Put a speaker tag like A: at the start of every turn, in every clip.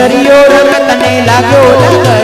A: સરિયો રંગ
B: તને લાગ્યો લાગર.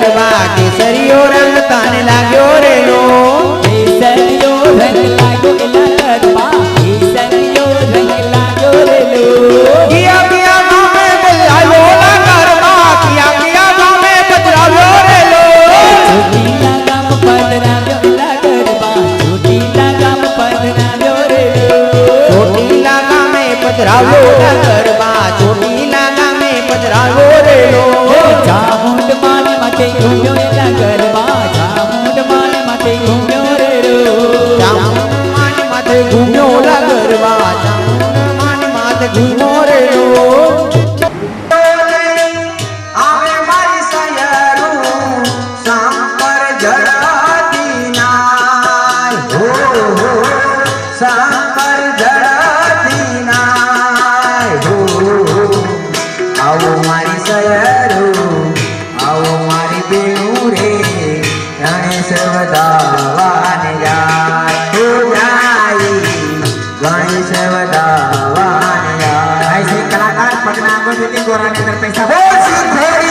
B: Pag-inagot,
A: hindi ko rin interpensa. Oh, it's your turn!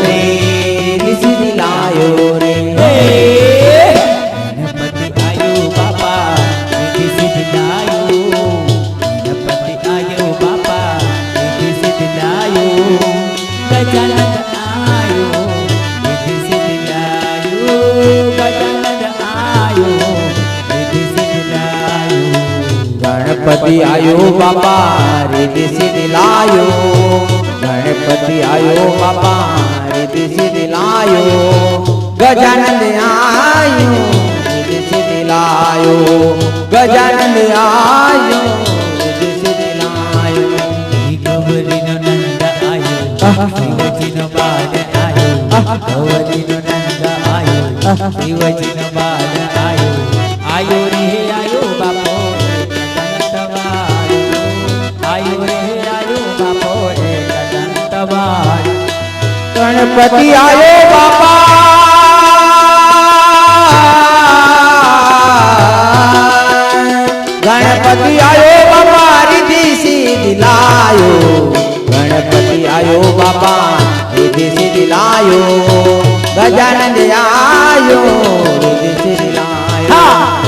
A: રે
B: વિસરી લાયો રે
A: ગણપતિ આયો બાપા વિધિ સિદ્ધ લાયો ગણપતિ આયો બાપા વિધિ સિદ્ધ લાયો ગજાનંદ આયો વિધિ સિદ્ધ લાયો ગજાનંદ આયો વિધિ સિદ્ધ લાયો
B: ગણપતિ આયો સિદ્ધ લાયો ગણપતિ આયો બાપા લાયો ગજાનંદ આયો લાયો ગજાનંદ આયો
A: શિવજીનો બાદ આયો ગૌરીનો નંદ આયો શિવજીનો બાદ
B: ગણપતિ આવ્યો બાપા. ગણપતિ આવ્યો બાપા રીધી સીધી લાયો. ગણપતિ આવ્યો બાપા રીધી સીધી લાયો. ગજાનંદ
A: આવ્યો રીધી સીધી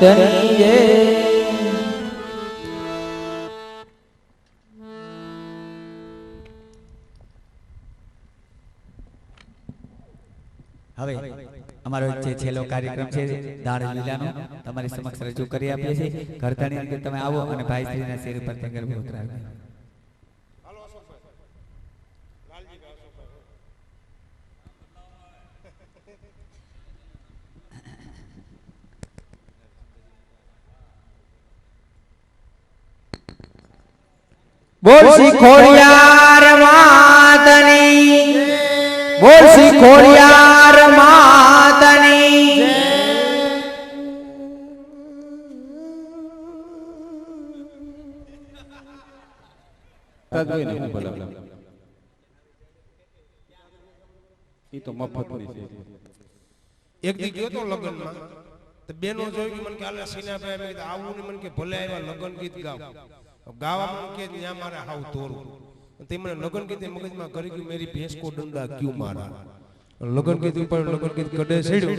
A: બોલ હવે અમારો જે છેલ્લો કાર્યક્રમ છે, દાળ લીલાનો, તમારી સમક્ષ રજૂ કરી આપીએ છીએ. ઘરતાની અંદર તમે આવો અને ભાઈ શ્રીના શેર ઉપર ગરબો ઉતરાવી
B: બોલ શ્રી ખોડિયાર માતની? બોલ શ્રી ખોડિયાર માતની?
C: એ તો મફતની એક દી ગયો તો લગ્નમાં તો બેનો જોયું મને કે આલે સિનાભાઈ મેં આવું ને મને કે ભલે આવ્યા લગ્ન ગીત ગાવ. ગાવા મને કે ત્યાં મારે હાવ તોરું તેમણે લગ્ન એ મગજમાં કરી ગયું, મેરી ભેંસ કો ડંડા ક્યુ મારા? લગ્ન ગીત ઉપર લગ્ન ગીત કડે છેડ્યું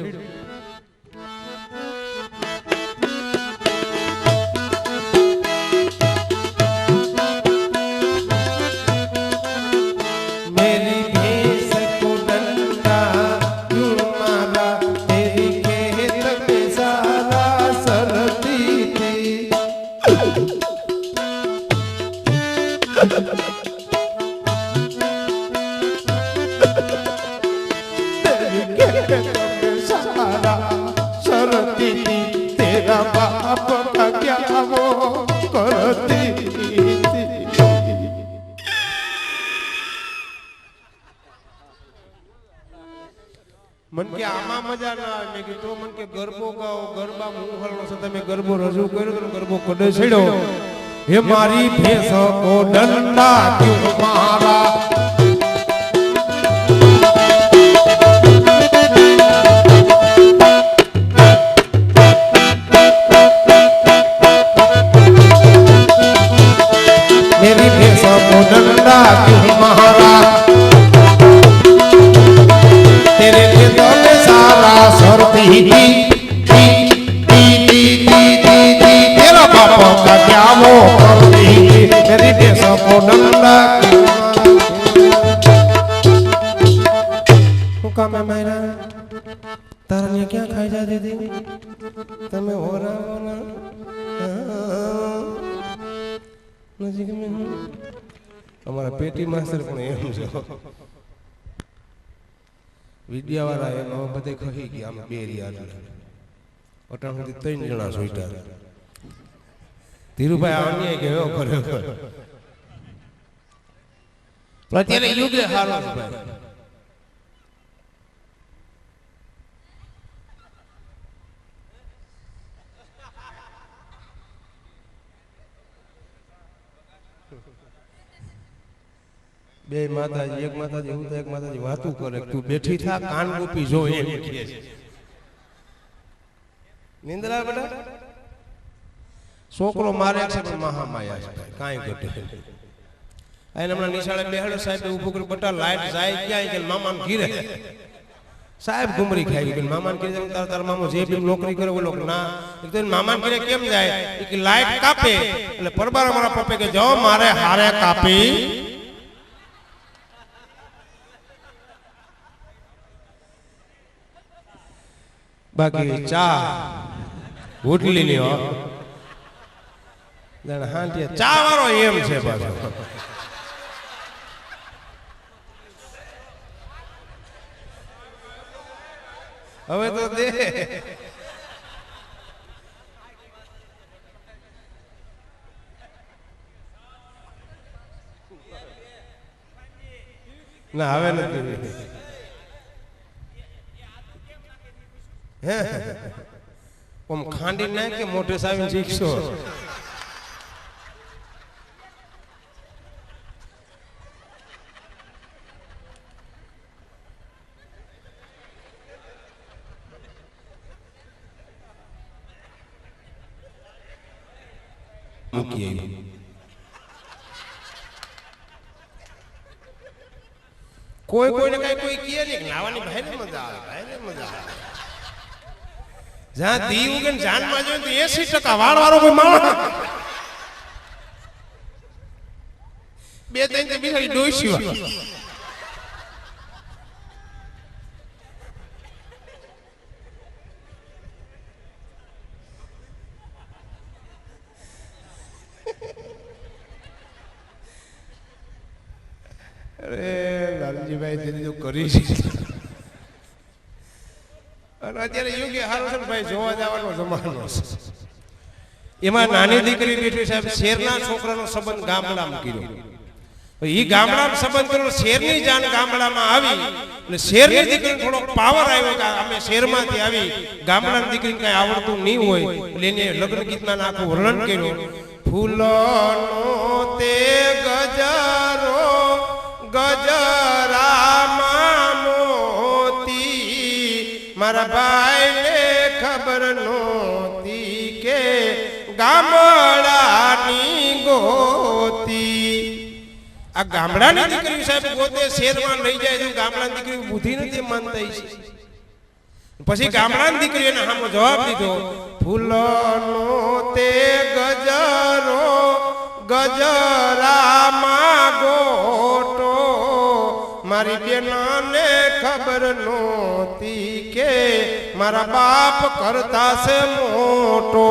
C: છેડ્યો હે મારી ભેંસ કો ડંડા ક્યું મારા તમે ઓરા નજીક મેં અમારા પેટી માસ્ટર પણ એમ છે વિદ્યાવાળા એમ બધે કહી ગયા આમ બે રહ્યા અટાણ સુધી ત્રણ જણા સોઈટા ધીરુભાઈ આ અન્યાય ગયો કર્યો અત્યારે યુગ હારો ભાઈ. બે માતાજી એક માતાજી હું તો એક માતાજી વાતું કરે તું બેઠી થા કાન ગોપી જો એમ કહે છે. નિંદ્રા બેટા? છોકરો મારે છે પણ મહામાયા છે ભાઈ કાંઈ ઘટે એને હમણાં નિશાળે બેહાડો સાહેબ ઊભું કરી બટા લાઈટ જાય ક્યાંય કે મામાને ઘીરે. સાહેબ ગુમરી ખાઈ ગઈ મામાને ઘીરે જાય, તાર તાર મામો જે બી નોકરી કરે ઓલો કે ના. એ તો મામાને ઘીરે કેમ જાય? એ કે લાઈટ કાપે. એટલે પરબાર મારા પપ્પે કે જો મારે હારે કાપી. બાકી ચા. ઉટલી ની હો જાણે હાંટિયા. ચા. વાળો એમ છે પાછો. હવે તો દે. ના હવે નથી. હે? ઓમ ખાંડી ના કે મોઢે સાવી શીખશો મૂકી આવ્યું કોઈ કોઈને કઈ કોઈ કહે નહીં લાવાની ભાઈ ને મજા આવે ભાઈ ને મજા આવે. જ્યાં દી ઉગે ને જાનમાં જોઈએ તો એસી ટકા વાળ વાળો કોઈ માણસ. બે ત્રણ બિચારી ડોસી હોય. અરે લાલજીભાઈ તેની તો કરી છે. અત્યારે યુગ હારો છે ભાઈ જોવા જવાનો જમાનો છે. એમાં નાની દીકરી બેઠી સાહેબ શેરના છોકરાનો સંબંધ ગામડામાં કર્યો. એ ગામડામાં સંબંધ કર્યો શેરની જાન ગામડામાં આવી અને શેરની દીકરીને થોડો પાવર આવ્યો કે અમે શેરમાંથી આવી ગામડાની દીકરીને કઈ આવડતું નહીં હોય એટલે એને લગ્ન ગીતના આખું વર્ણન કર્યું. ફૂલોનો તે ગજરો ગજરામાં મારા ભાઈને ખબર નહોતી કે ગામડાની ગોતી. આ ગામડાની દીકરી સાહેબ પોતે શેરમાં લઈ જાય તો ગામડાની દીકરી બુદ્ધિ નથી માનતા છે. પછી ગામડાની દીકરી એને સામો જવાબ દીધો ફૂલનો તે ગજરો ગજરામાં ગોટો મારી બેનાને ખબર નહોતી કે મારા બાપ કરતા છે મોટો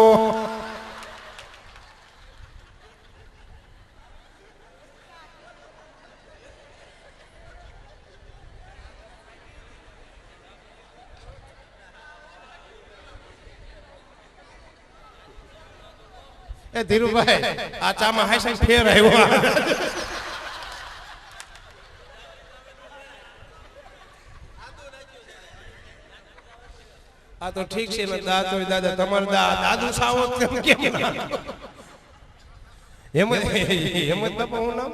C: એ ધીરુભાઈ આ ચામાં હાઈસન ફેર આવ્યો આ તો ઠીક છે ને દાદા દાદા તમારે દાદુ સાવો કેમ? હેમંત હેમંત બાપા હું નામ?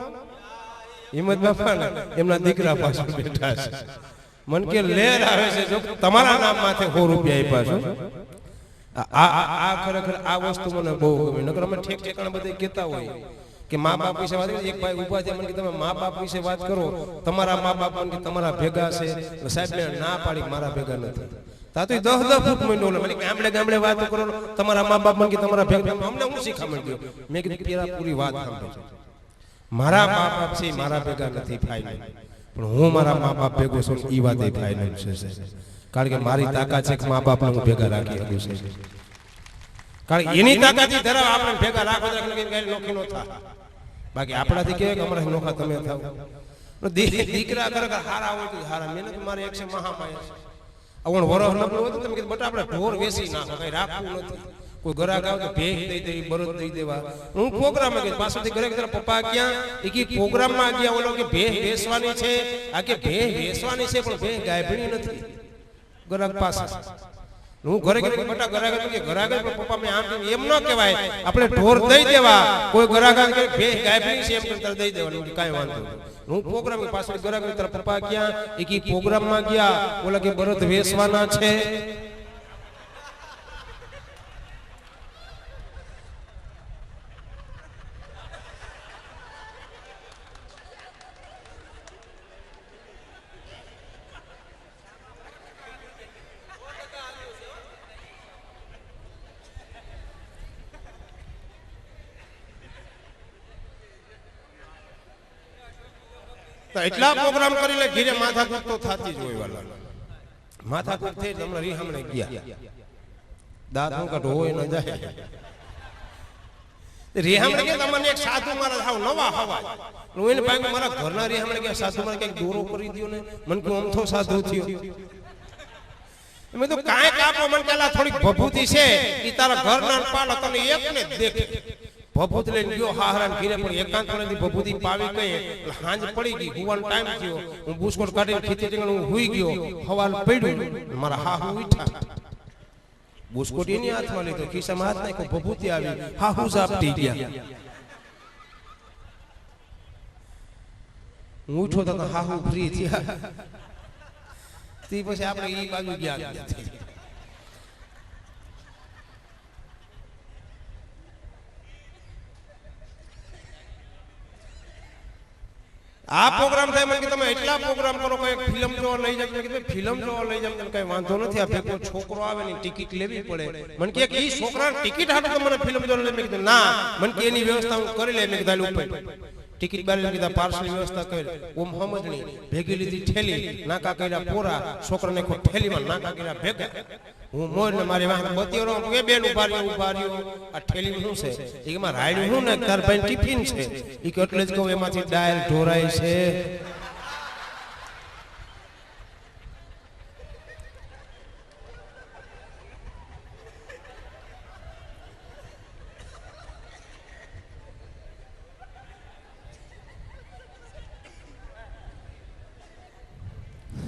C: હિંમત બાપા એમના દીકરા બેઠા છે. મન કે લેર આવે છે જો તમારા નામ માથે સો રૂપિયા આપ્યા છો. આ આ ખરેખર આ વસ્તુ મને બહુ ગમે. નકર અમે ઠેક ઠેકાણે બધા કહેતા હોય કે મા બાપ વિશે વાત એક ભાઈ ઊભા છે મને કે તમે મા બાપ વિશે વાત કરો. તમારા મા બાપ મને કે તમારા ભેગા છે. સાહેબ ના પાડી મારા ભેગા નથી. તા તો દસ દસ ફૂટ મંડો મને ગામડે ગામડે વાત કરો તમારા મા બાપ મને તમારા ભેગા અમને હું શીખામણ ગયો મેં કીધું પેરા પૂરી વાત સાંભળજો મારા મા બાપ છે, મારા ભેગા નથી ફાઇનલ પણ હું મારા મા બાપ ભેગો છું એ વાત એ ફાઇનલ છે. કારણ કે મારી તાકાત છે કે મા બાપને હું ભેગા રાખી શકું છું. કારણ કે એની તાકાતથી ધરાવ આપણે ભેગા રાખો નોખી નો થાય. બાકી આપણાથી કેવાય કે અમારા નોખા તમે થાવ. દીકરા ખરેખર હારા હોય તો હારા. મહેનત મારે એક છે, મહામાયા અવણ વરહ નબળું હતું, તમે કીધું બટા, આપણે ઢોર વેસી નાખો, કઈ રાખવું નથી. કોઈ ઘરાક આવે તો ભેગ દઈ દઈ બરોદ દઈ દેવા. હું પ્રોગ્રામમાં ગયો, પાછળથી ઘરે કીધું, પપ્પા, ક્યાં? એ કે, પ્રોગ્રામમાં ગયા, ઓલો કે ભેગ વેસવાની છે. આ કે ભેગ વેસવાની છે, પણ ભેગ ગાયભણી નથી. ગરાક પાસે હું ઘરે ગયો બટા ગરાક કે ગરાક પણ પપ્પા મેં આમ એમ ન કહેવાય. આપણે ઢોર દઈ દેવા. કોઈ આવે કે ભેગ ગાયભણી છે એમ કરતા દઈ દેવાનું. કાંઈ વાંધો હું પ્રોગ્રામ પાછળ ગરાક તરફ પપ્પા ગયા એ કે પ્રોગ્રામમાં ગયા. ઓલા કે બરત વેસવાના છે. એટલા પ્રોગ્રામ કરીને ઘીરે માથાકૂટ તો થતી જ હોય વાલા. માથાકૂટ થઈ હમણાં રીહામણે ગયા. દાંત હું હોય ન જાય. રીહામણે કે તમને એક સાધુ મારા હાવ નવા હવા. હું એને પાંગ મારા ઘરના રીહામણે કે સાધુ મારા કંઈક દોરો કરી દ્યો ને. મને કે અમથો સાધુ થયો. મેં તો કાંઈ કાપો મને પેલા થોડીક ભભૂતિ છે. એ તારા ઘરના પાલ તને એકને દેખે. ભભૂત લઈને ગયો હાહરાન ઘીરે પણ એકાંતથી ભભૂતિ પાવી કઈ એટલે હાંજ પડી ગઈ હુવાનો ટાઈમ થયો. હું બુસ્કોટ કાઢીને ખીચી ટીંગણ હું હુઈ ગયો. હવાલ પડ્યું મારા હાહુ ઉઠા બુસ્કોટ એની હાથમાં લીધો. ખિસ્સામાં હાથ નાખ્યો ભભૂતિ આવી. હાહુ ઝાપટી ગયા. હું ઉઠો તો હાહુ ફ્રી થયા. તે પછી આપણે એ બાજુ ગયા. આ પ્રોગ્રામ થાય મને કે તમે એટલા પ્રોગ્રામ કરો કોઈ ફિલ્મ જોવા લઈ જાવ કે ફિલ્મ જોવા લઈ જાવ કઈ વાંધો નથી, આ ભેગો છોકરો આવે ને, ટિકિટ લેવી પડે. મને કે એ છોકરા ટિકિટ હાટો તો મને ફિલ્મ જોવા લઈ મેં કીધું, ના. મને કે, એની વ્યવસ્થા હું કરી લે. મેં કીધું ઉપર. ટિકિટ બારી કીધા પાર્સલ વ્યવસ્થા કરી. ઓમ સમજણી ભેગી લીધી ઠેલી, નાકા કર્યા પોરા, છોકરાને કોઈ ઠેલીમાં નાકા કર્યા ભેગા. હું મોર ને મારી વાહ બતીઓ રહો કે બેન ઊભા રહ્યો આ ઠેલી શું છે? એમાં રાયડું શું ને? તાર ભાઈ ટિફિન છે. એ એટલે જ કહું, એમાંથી ડાયલ ઢોરાય છે.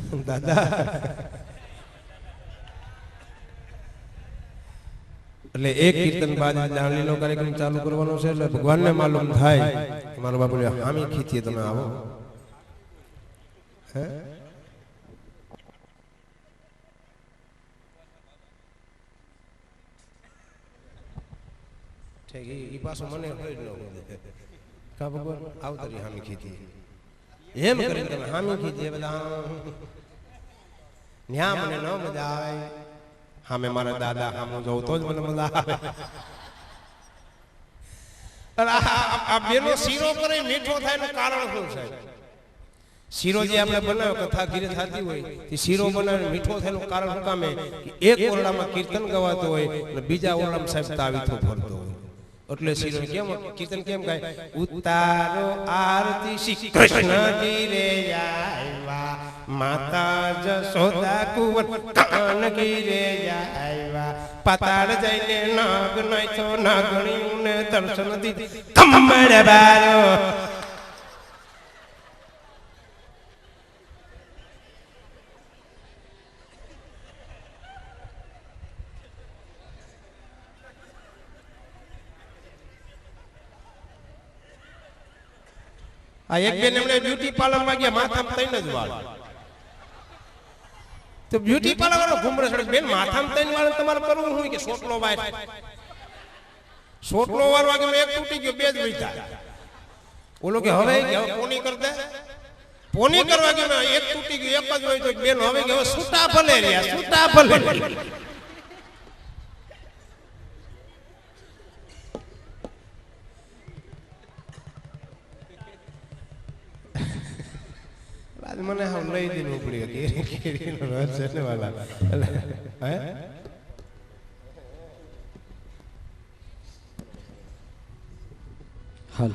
C: દાદા એટલે એક કીર્તન બાદ દાંડીનો કાર્યક્રમ ચાલુ કરવાનો છે એટલે ભગવાનને માલુમ થાય. કે મારો બાપુ હામી ખીચીએ તમે આવો. હે? ઠીક પાછો મને. કા ભગવાન? આવતરી હામી ખીચી એમ કરીને તમે હામી ખીચી બધા. ન્યા મને ન મજા આવે. સામે મારા દાદા હામો જવું તો જ મને મજા આવે. આ- બેનો શીરો કરે મીઠો થાય એનું કારણ શું છે? શીરો જે આપણે બનાવ્યો, કથા ઘીરે થતી હોય, તે શીરો બનાવે મીઠો થયેલું કારણ કામે એક ઓરડામાં કીર્તન ગવાતો હોય અને બીજા ઓરડામાં સાહેબ તાવીથો ફરતો હોય. એટલે શીરો કેમ કીર્તન કેમ ગાય? ઉતારો આરતી શ્રી કૃષ્ણ ગીરે આવ્યા. માતા જશોદા કુંવર કાન ગીરે આવ્યા. પાતાળ જઈને નાગ નાચો નાગણીયું ઉને દર્શન દીધી. કમળ બારો આ એક બેન એમણે બ્યુટી પાર્લરમાં ગયા માથામાં તૈન જ વાળ. તો બ્યુટી પાર્લર વાળો ઘુમરે સડક બેન માથામાં તૈન વાળ તમારે કરવું હોય કે સોટલો વાય સોટલો વાર વાગે એક તૂટી ગયો બે જ વૈતા ઓલો કે હવે કોની કર દે. પોની કરવા ગયો એક તૂટી ગયો એક જ હોય તો બેન હવે કે હવે છૂટા ભલે રહ્યા સૂતા ભલે મને હાવ લઈ દેવું ઉપડી હતી કેરીનો રસ છે ને વાલા એટલે, હાલ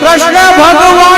B: કૃષ્ણ ભગવાન